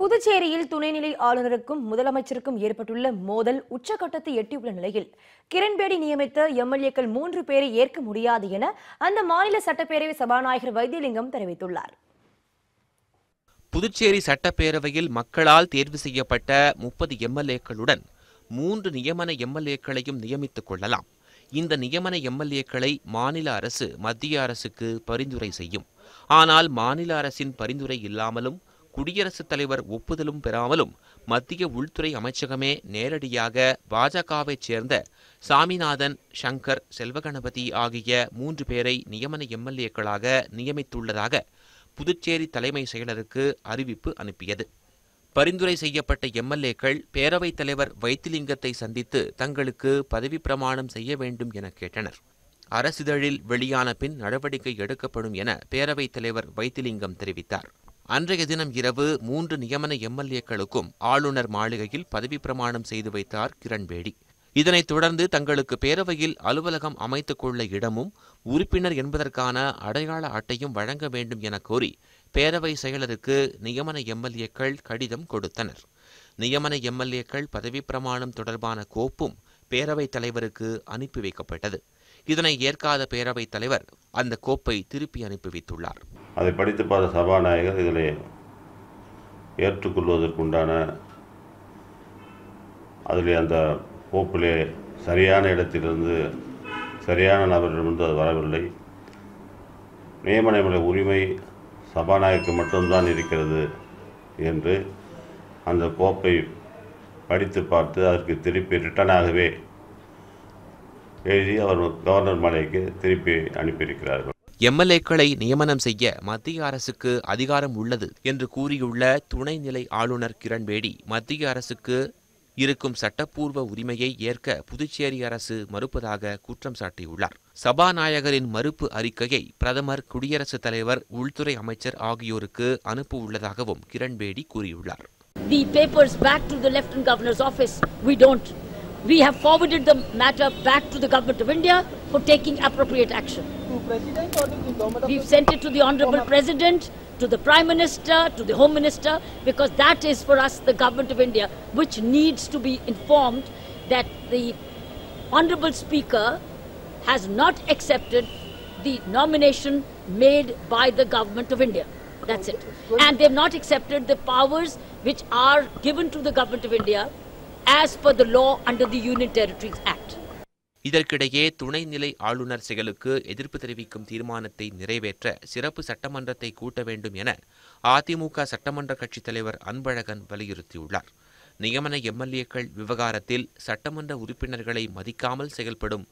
புதுச்சேரியில் துணைநிலை ஆளுநருக்கும் முதலமைச்சருக்கும் ஏற்பட்டுள்ள மோதல் உச்சகட்டத்தை எட்டியுள்ள நிலையில் கிரண்பேடி நியமித்த எம்எல்ஏக்கள் மூன்று பேரை ஏற்க முடியாது என அந்த மாநில சட்டப்பேரவை சபாநாயகர் வைத்தியலிங்கம் தெரிவித்துள்ளார். புதுச்சேரி சட்டப்பேரவையில் மக்களால் தேர்வு செய்யப்பட்ட முப்பது எம்எல்ஏக்களுடன் மூன்று நியமன எம்எல்ஏக்களையும் நியமித்துக் கொள்ளலாம். இந்த நியமன எம்எல்ஏக்களை மாநில அரசு மத்திய அரசுக்கு பரிந்துரை செய்யும். ஆனால் மாநில அரசின் பரிந்துரை இல்லாமலும் குடியரசுத் தலைவர் ஒப்புதலும் பெறாமலும் மத்திய உள்துறை அமைச்சகமே நேரடியாக பாஜகவைச் சேர்ந்த சாமிநாதன் சங்கர் செல்வகணபதி ஆகிய மூன்று பேரை நியமன எம்எல்ஏக்களாக நியமித்துள்ளதாக புதுச்சேரி தலைமை செயலருக்கு அறிவிப்பு அனுப்பியது. பரிந்துரை செய்யப்பட்ட எம்எல்ஏக்கள் பேரவைத் தலைவர் வைத்திலிங்கத்தை சந்தித்து தங்களுக்கு பதவி பிரமாணம் செய்ய வேண்டும் என கேட்டனர். அரசிதழில் வெளியான பின் நடவடிக்கை எடுக்கப்படும் என பேரவைத் தலைவர் வைத்திலிங்கம் தெரிவித்தார். அன்றைய தினம் இரவு மூன்று நியமன எம்எல்ஏக்களுக்கும் ஆளுநர் மாளிகையில் பதவி பிரமாணம் செய்து வைத்தார் கிரண்பேடி. இதனைத் தொடர்ந்து தங்களுக்கு பேரவையில் அலுவலகம் அமைத்துக் கொள்ள இடமும் உறுப்பினர் என்பதற்கான அடையாள அட்டையும் வழங்க வேண்டும் என கோரி பேரவை செயலருக்கு நியமன எம்எல்ஏக்கள் கடிதம் கொடுத்தனர். நியமன எம்எல்ஏக்கள் பதவி பிரமாணம் தொடர்பான கோப்பும் பேரவைத் தலைவருக்கு அனுப்பி வைக்கப்பட்டது. இதனை ஏற்காத பேரவைத் தலைவர் அந்த கோப்பை திருப்பி அனுப்பி வைத்துள்ளார். அதை படித்து பார்த்த சபாநாயகர் இதில் ஏற்றுக்கொள்வதற்குண்டான அதில் அந்த கோப்பிலே சரியான இடத்திலிருந்து சரியான நபரிடமிருந்து அது வரவில்லை. நியமனமுறை உரிமை சபாநாயகருக்கு மட்டும்தான் இருக்கிறது என்று அந்த கோப்பை படித்து பார்த்து அதற்கு திருப்பி ரிட்டனாகவே எழுதி அவர் கவர்னர் மாலைக்கு திருப்பி அனுப்பியிருக்கிறார்கள். எம்எல்ஏக்களை நியமனம் செய்ய மத்திய அரசுக்கு அதிகாரம் உள்ளது என்று கூறியுள்ள துணைநிலை ஆளுநர் கிரண்பேடி மத்திய அரசுக்கு இருக்கும் சட்டப்பூர்வ உரிமையை ஏற்க புதுச்சேரி அரசு மறுப்பதாக குற்றம் சாட்டியுள்ளார் சபாநாயகரின் மறுப்பு அறிக்கையை பிரதமர் குடியரசுத் தலைவர் உள்துறை அமைச்சர் ஆகியோருக்கு அனுப்பவுள்ளதாகவும் கிரண்பேடி கூறியுள்ளார் the papers back to the Lieutenant Governor's office. We don't. We have forwarded the matter back to the Government of India for taking appropriate action. To President or to the government We've sent it to the Honorable President, to the Prime Minister, to the Home Minister, because that is for us the Government of India, which needs to be informed that the Honorable Speaker has not accepted the nomination made by the Government of India. That's it. And they've not accepted the powers which are given to the Government of India as per the law under the Union Territories Act. இதற்கிடையே துணைநிலை ஆளுநர் செயலுக்கு எதிர்ப்பு தெரிவிக்கும் தீர்மானத்தை நிறைவேற்ற சிறப்பு சட்டமன்றத்தை கூட்ட வேண்டும் என அதிமுக சட்டமன்ற கட்சித் தலைவர் அன்பழகன் வலியுறுத்தியுள்ளார். நியமன எம்எல்ஏக்கள் விவகாரத்தில் சட்டமன்ற உறுப்பினர்களை மதிக்காமல் செயல்படும்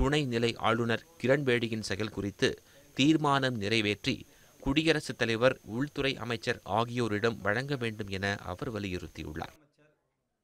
துணைநிலை ஆளுநர் கிரண்பேடியின் செயல் குறித்து தீர்மானம் நிறைவேற்றி குடியரசுத் தலைவர் உள்துறை அமைச்சர் ஆகியோரிடம் வழங்க வேண்டும் என அவர் வலியுறுத்தியுள்ளார்.